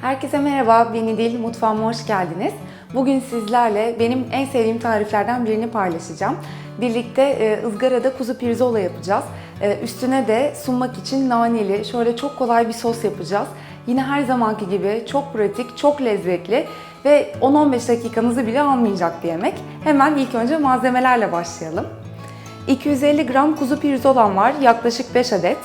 Herkese merhaba, ben İdil. Mutfağıma hoş geldiniz. Bugün sizlerle benim en sevdiğim tariflerden birini paylaşacağım. Birlikte e, ızgarada kuzu pirzola yapacağız. E, üstüne de sunmak için naneli, şöyle çok kolay bir sos yapacağız. Yine her zamanki gibi çok pratik, çok lezzetli ve 10-15 dakikanızı bile almayacak bir yemek. Hemen ilk önce malzemelerle başlayalım. 250 gram kuzu pirzolam var, yaklaşık 5 adet.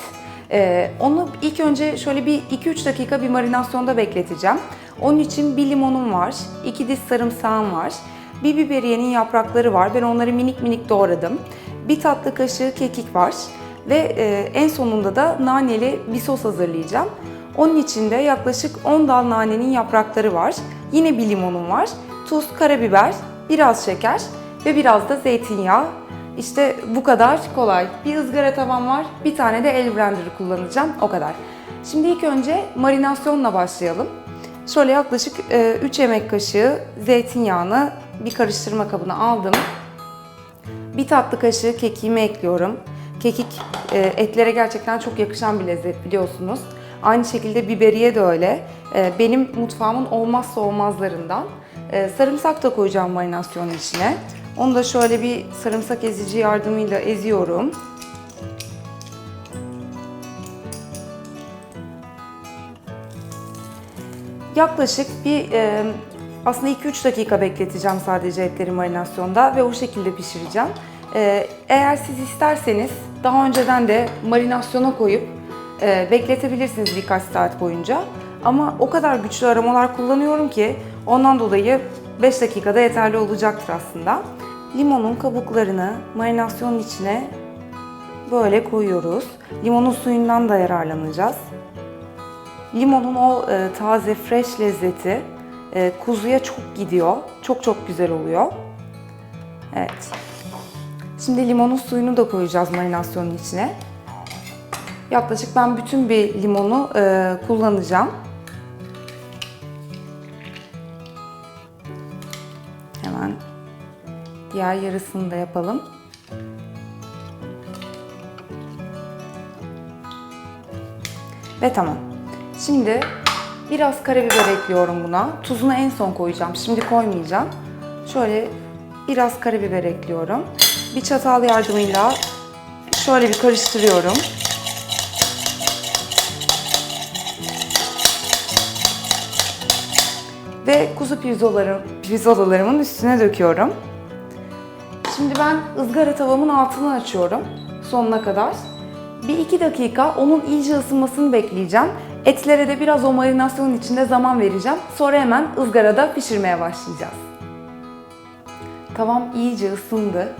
Ee, onu ilk önce şöyle bir 2-3 dakika bir marinasyonda bekleteceğim. Onun için bir limonum var, 2 diş sarımsağım var, bir biberiyenin yaprakları var. Ben onları minik minik doğradım. Bir tatlı kaşığı kekik var ve e, en sonunda da naneli bir sos hazırlayacağım. Onun için de yaklaşık 10 dal nanenin yaprakları var. Yine bir limonum var. Tuz, karabiber, biraz şeker ve biraz da zeytinyağı. İşte bu kadar kolay. Bir ızgara tavam var, bir tane de el blenderı kullanacağım. O kadar. Şimdi ilk önce marinasyonla başlayalım. Şöyle yaklaşık 3 yemek kaşığı zeytinyağını bir karıştırma kabına aldım. Bir tatlı kaşığı kekiğimi ekliyorum. Kekik e, etlere gerçekten çok yakışan bir lezzet biliyorsunuz. Aynı şekilde biberiye de öyle. E, Benim mutfağımın olmazsa olmazlarından. E, Sarımsak da koyacağım marinasyonun içine. Onu da şöyle bir sarımsak ezici yardımıyla eziyorum. Yaklaşık bir e, aslında 2-3 dakika bekleteceğim sadece etleri marinasyonda ve o şekilde pişireceğim. E, eğer siz isterseniz daha önceden de marinasyona koyup e, bekletebilirsiniz birkaç saat boyunca. Ama o kadar güçlü aromalar kullanıyorum ki ondan dolayı 5 dakikada yeterli olacaktır aslında. Limonun kabuklarını marinasyonun içine böyle koyuyoruz. Limonun suyundan da yararlanacağız. Limonun o e, taze, fresh lezzeti e, kuzuya çok gidiyor. Çok çok güzel oluyor. Evet. Şimdi limonun suyunu da koyacağız marinasyonun içine. Yaklaşık ben bütün bir limonu e, kullanacağım. Diğer yarısını da yapalım. Ve tamam. Şimdi biraz karabiber ekliyorum buna. Tuzunu en son koyacağım. Şimdi koymayacağım. Şöyle biraz karabiber ekliyorum. Bir çatal yardımıyla şöyle bir karıştırıyorum. Ve kuzu pirzolalarım, pirzolalarımın üstüne döküyorum. Şimdi ben ızgara tavamın altını açıyorum sonuna kadar. Bir iki dakika onun iyice ısınmasını bekleyeceğim. Etlere de biraz o marinasyonun içinde zaman vereceğim. Sonra hemen ızgarada pişirmeye başlayacağız. Tavam iyice ısındı.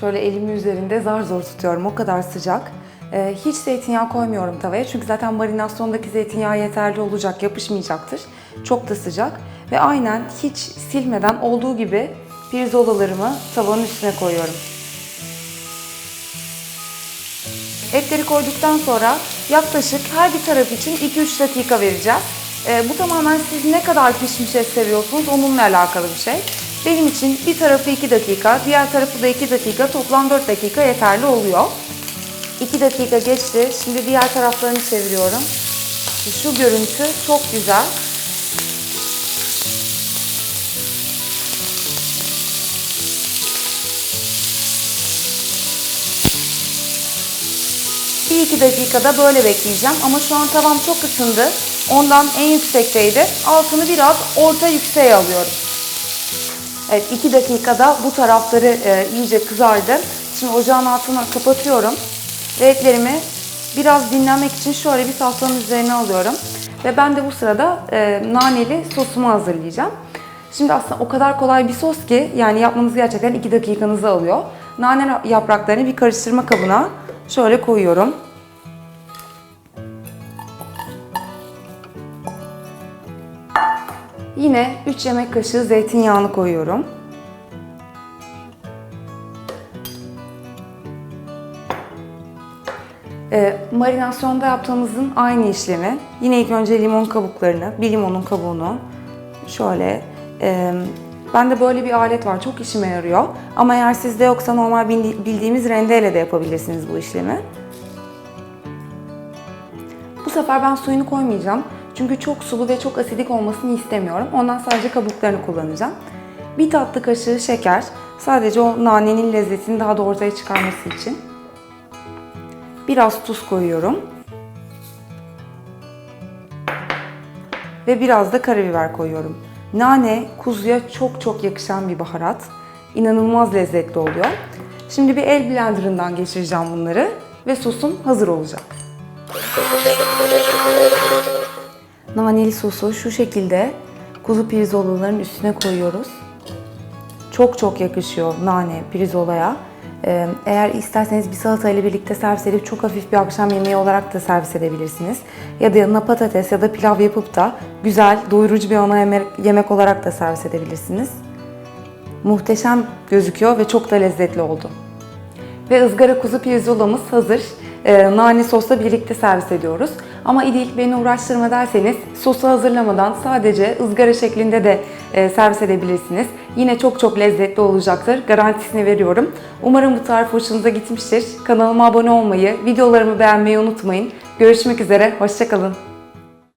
Şöyle elimin üzerinde zar zor tutuyorum. O kadar sıcak. Ee, hiç zeytinyağı koymuyorum tavaya. Çünkü zaten marinasyondaki zeytinyağı yeterli olacak, yapışmayacaktır. Çok da sıcak. Ve aynen hiç silmeden olduğu gibi pirzolalarımı tavanın üstüne koyuyorum. Etleri koyduktan sonra yaklaşık her bir taraf için 2-3 dakika vereceğiz. Ee, bu tamamen siz ne kadar pişmiş et seviyorsunuz onunla alakalı bir şey. Benim için bir tarafı 2 dakika, diğer tarafı da 2 dakika, toplam 4 dakika yeterli oluyor. 2 dakika geçti. Şimdi diğer taraflarını çeviriyorum. Şu görüntü çok güzel. Bir iki dakikada böyle bekleyeceğim ama şu an tavam çok ısındı. Ondan en yüksekteydi. Altını biraz orta yükseğe alıyorum. Evet 2 dakikada bu tarafları e, iyice kızardı. Şimdi ocağın altını kapatıyorum. Ve biraz dinlenmek için şöyle bir tahtanın üzerine alıyorum. Ve ben de bu sırada e, naneli sosumu hazırlayacağım. Şimdi aslında o kadar kolay bir sos ki yani yapmanız gerçekten 2 dakikanızı alıyor. Nane yapraklarını bir karıştırma kabına şöyle koyuyorum. Yine 3 yemek kaşığı zeytinyağını koyuyorum. E, marinasyonda yaptığımızın aynı işlemi. Yine ilk önce limon kabuklarını, bir limonun kabuğunu şöyle e, bende böyle bir alet var. Çok işime yarıyor. Ama eğer sizde yoksa normal bildi- bildiğimiz rendeyle de yapabilirsiniz bu işlemi. Bu sefer ben suyunu koymayacağım. Çünkü çok sulu ve çok asidik olmasını istemiyorum. Ondan sadece kabuklarını kullanacağım. Bir tatlı kaşığı şeker. Sadece o nanenin lezzetini daha da ortaya çıkarması için. Biraz tuz koyuyorum. Ve biraz da karabiber koyuyorum. Nane kuzuya çok çok yakışan bir baharat. İnanılmaz lezzetli oluyor. Şimdi bir el blenderından geçireceğim bunları ve sosum hazır olacak. Naneli sosu şu şekilde kuzu pirzolaların üstüne koyuyoruz. Çok çok yakışıyor nane pirzolaya. Ee, Eğer isterseniz bir salata ile birlikte servis edip çok hafif bir akşam yemeği olarak da servis edebilirsiniz. Ya da yanına patates ya da pilav yapıp da güzel, doyurucu bir ana yemek, olarak da servis edebilirsiniz. Muhteşem gözüküyor ve çok da lezzetli oldu. Ve ızgara kuzu pirzolamız hazır. Ee, nane sosla birlikte servis ediyoruz. Ama İdil beni uğraştırma derseniz sosu hazırlamadan sadece ızgara şeklinde de e, servis edebilirsiniz. Yine çok çok lezzetli olacaktır. Garantisini veriyorum. Umarım bu tarif hoşunuza gitmiştir. Kanalıma abone olmayı, videolarımı beğenmeyi unutmayın. Görüşmek üzere, hoşçakalın.